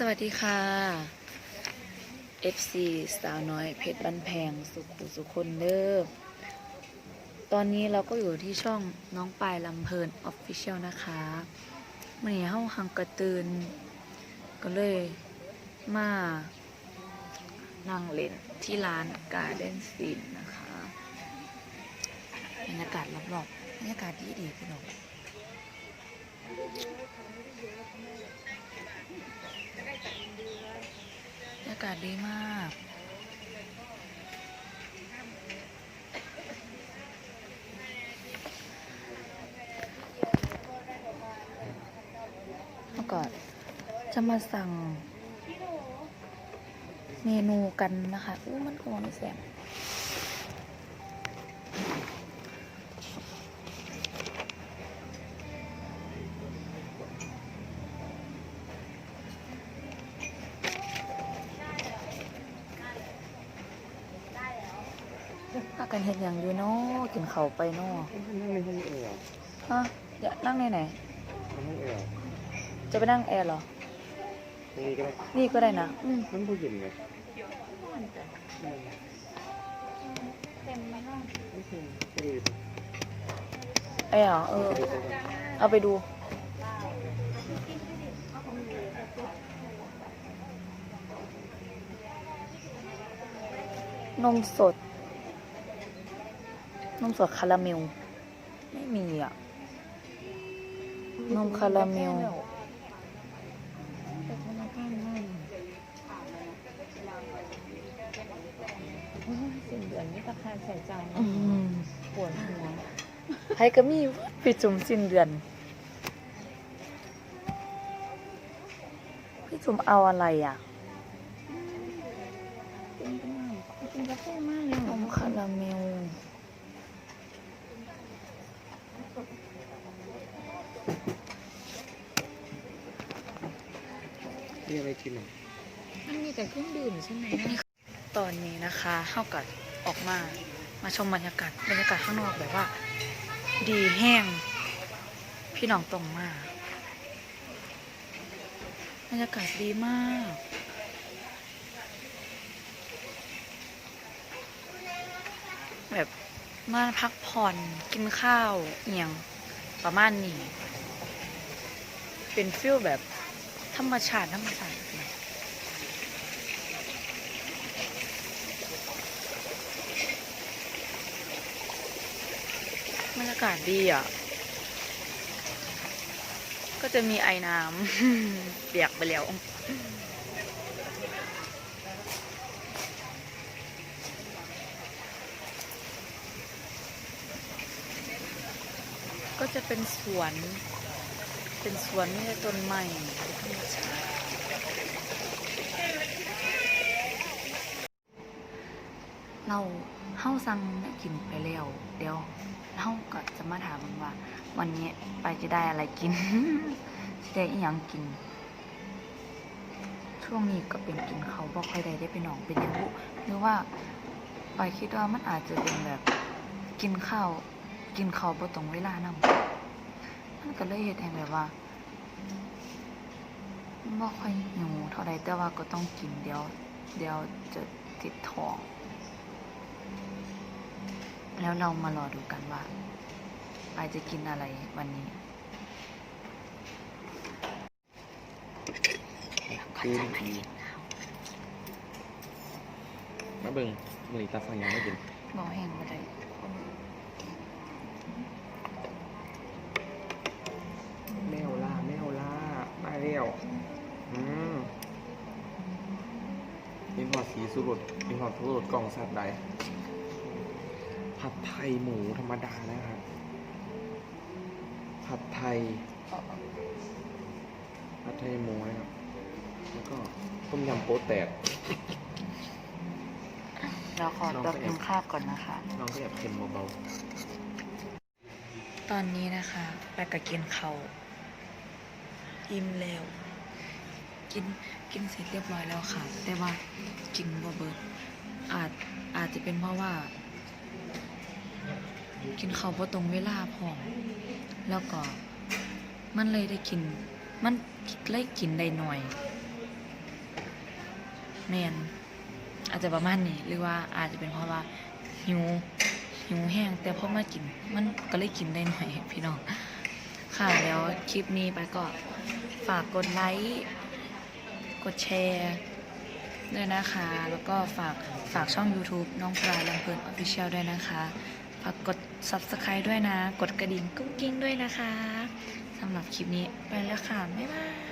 สวัสดีค่ะ FC สาวน้อยเพชรบันแพงสุขุสุคนเด้อตอนนี้เราก็อยู่ที่ช่องน้องปลายลำเพลินออฟฟิเชียลนะคะมื่อนี้เฮาหังกระตือนก็เลยมานั่งเล่นที่ร้านการ์เด้นซีนนะคะบรรยากาศรอบๆบรรยากาศดีดีพี่น้องากาศดีมาก เมื่อก่อนจะมาสั่ง เมนูกันนะคะอู้มันกวนแสบ พากันเห็นอย่างอยู่เนาะกินเขาวไปเนาะนั่งในห้องแอร์ฮะอย่านั่งในไหนห้องแอร์จะไปนั่งแอร์เหรอตรงนี้ก็ได้ นี่ก็ได้นะอืมมันผู้หญิงไงเต็มไหมห้องไม่ใช่ไม่ได้แอร์เหรอเออ เอาไปดูนมสด นมสดคาราเมล ไม่มีอะ นมคาราเมล สิ้นเดือนนี่ราคาใส่ใจอืมปวดหัวใครก็มีปิดจุ่มสิ้นเดือน พี่จุ่มเอาอะไรอะกินก็มากกินกาแฟมากเลยนมคาราเมล นี่อะไรกินอะมันมีแต่เครื่องดื่มใช่ไหมตอนนี้นะคะเท่ากับออกมา มาชมบรรยากาศบรรยากาศข้างนอกแบบว่า ดีแห้ง พี่น้องตรงมาก บรรยากาศดีมากแบบมาพักผ่อนกินข้าวเอียงประมาณนี้ เป็นฟิลแบบ ธรรมชาติธรรมชาติบรรยากาศดีอะ ก็จะมีไอ้น้ำเปียกไปแล้วก็จะเป็นสวน เป็นสวนไม่ใช่ต้นไม้ธรรมชาติเราเฮ้าสั่งเนี่ยกินไปแล้วเดี๋ยวเฮ้าก็จะมาถามว่า วันนี้ไปจะได้อะไรกินจะได้อีหยังกิน ช่วงนี้ก็เป็นกินเขาวบอกใครใดได้ไปหนองเป็นยังบุหรือว่าไปคิดว่ามันอาจจะเป็นแบบกินข้าว กินเขาวบ่ตรงเวลานำ มันก็เลยเฮ็ดให้แบบว่าบ่ค่อยหิวเท่าใดแต่ว่าก็ต้องกินเดี๋ยว เดี๋ยวจะติดท้อง แล้วเรามารอดูกันว่าปายจะกินอะไรวันนี้คืนมาเบิ่งมือนี้ตาฟังยังไม่กินบ่แห้งบ่ได้แมวล่าแมวล่ามาเร็วอืมมีหอด สีสุรสมีหอดสุรสกล่องสัตว์ใดผัดไทยหมูธรรมดานะครับ ผัดไทย ผัดไทยหมูนะครับ แล้วก็ต้มยำโป๊ะแตก เราขอตัวกินข้าวก่อนนะคะ น้องก็แอบเค็มเบาตอนนี้นะคะไปกับกินเขาวอิ่มแล้ว กินกินเสร็จเรียบร้อยแล้วค่ะ แต่ว่ากินบ่เบิดอาจอาจจะเป็นเพราะว่า กินเขาวบ่ตรงเวลาพอแล้วก็มันเลยได้กิน มันเลยกินได้หน่อย แมนอาจจะประมาณนี้หรือว่าอาจจะเป็นเพราะว่าหิวหิวแห้ง แต่พอมากิน มันก็เลยกินได้หน่อยพี่น้อง ค่ะแล้วคลิปนี้ไปก็ฝากกดไลค์ กดแชร์ด้วยนะคะ แล้วก็ฝากฝากช่อง YouTube น้องปลาลำเพลินออฟฟิเชียลด้วยนะคะ ฝากกด Subscribe ด้วยนะ กดกระดิ่งกุ้งกิ้งด้วยนะคะสำหรับคลิปนี้ไปแล้วค่ะ บ๊ายบาย